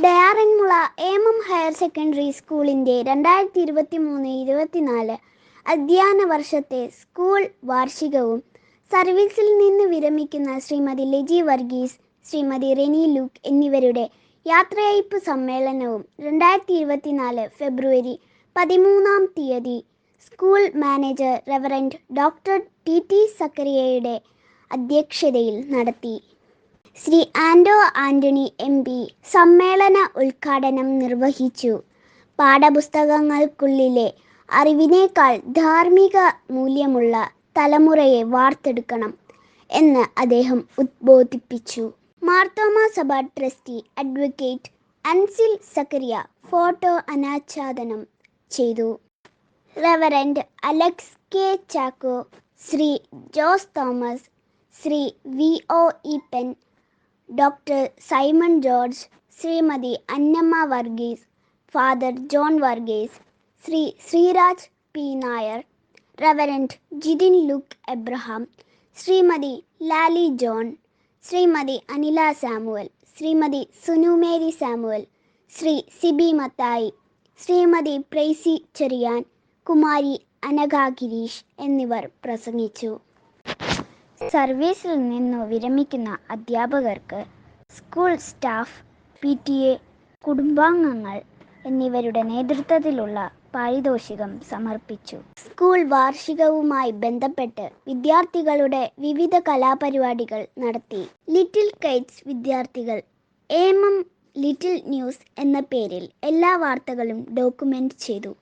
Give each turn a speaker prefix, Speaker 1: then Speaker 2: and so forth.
Speaker 1: Aranmula M M higher secondary സ്കൂളിന്റെ രണ്ടായിരത്തി ഇരുപത്തി മൂന്ന് ഇരുപത്തിനാല് അധ്യയന വർഷത്തെ സ്കൂൾ വാർഷികവും സർവീസിൽ നിന്ന് വിരമിക്കുന്ന ശ്രീമതി ലെജി വർഗീസ് ശ്രീമതി റെനി ലൂക്ക് എന്നിവരുടെ യാത്രയയപ്പ് സമ്മേളനവും രണ്ടായിരത്തി ഇരുപത്തിനാല് ഫെബ്രുവരി പതിമൂന്നാം തീയതി school manager reverend doctor T T സക്കറിയയുടെ അധ്യക്ഷതയിൽ നടത്തി. ശ്രീ ആൻഡോ ആന്റണി എം പി സമ്മേളന ഉദ്ഘാടനം നിർവഹിച്ചു. പാഠപുസ്തകങ്ങൾക്കുള്ളിലെ അറിവിനേക്കാൾ ധാർമ്മിക മൂല്യമുള്ള തലമുറയെ വാർത്തെടുക്കണം എന്ന് അദ്ദേഹം ഉദ്ബോധിപ്പിച്ചു. Marthoma Sabha trustee advocate Ansil Zacharia photo അനാച്ഛാദനം ചെയ്തു. Reverend Alex K Chacko Shri Jose Thomas Shri V O Eapen doctor Simon George Shrimati Annamma Varghese father John Varghese Shri Sreeraj P Nair reverend Jithin Luke Abraham Shrimati Lali John Shrimati Anila Samuel Shrimati Sunumary Samuel Shri Siby Mathai Shrimati Praisy Cherian Kumari Anagha Girish എന്നിവർ പ്രസംഗിച്ചു. സർവീസിൽ നിന്നു വിരമിക്കുന്ന അധ്യാപകർക്ക് school staff P T A കുടുംബാംഗങ്ങൾ എന്നിവരുടെ നേതൃത്വത്തിലുള്ള പാരിതോഷികം സമർപ്പിച്ചു. സ്കൂൾ വാർഷികവുമായി ബന്ധപ്പെട്ട് വിദ്യാർത്ഥികളുടെ വിവിധ കലാപരിപാടികൾ നടത്തി. ലിറ്റിൽ കൈറ്റ്സ് വിദ്യാർത്ഥികൾ എം ലിറ്റിൽ ന്യൂസ് എന്ന പേരിൽ എല്ലാ വാർത്തകളും ഡോക്യുമെന്റ് ചെയ്തു.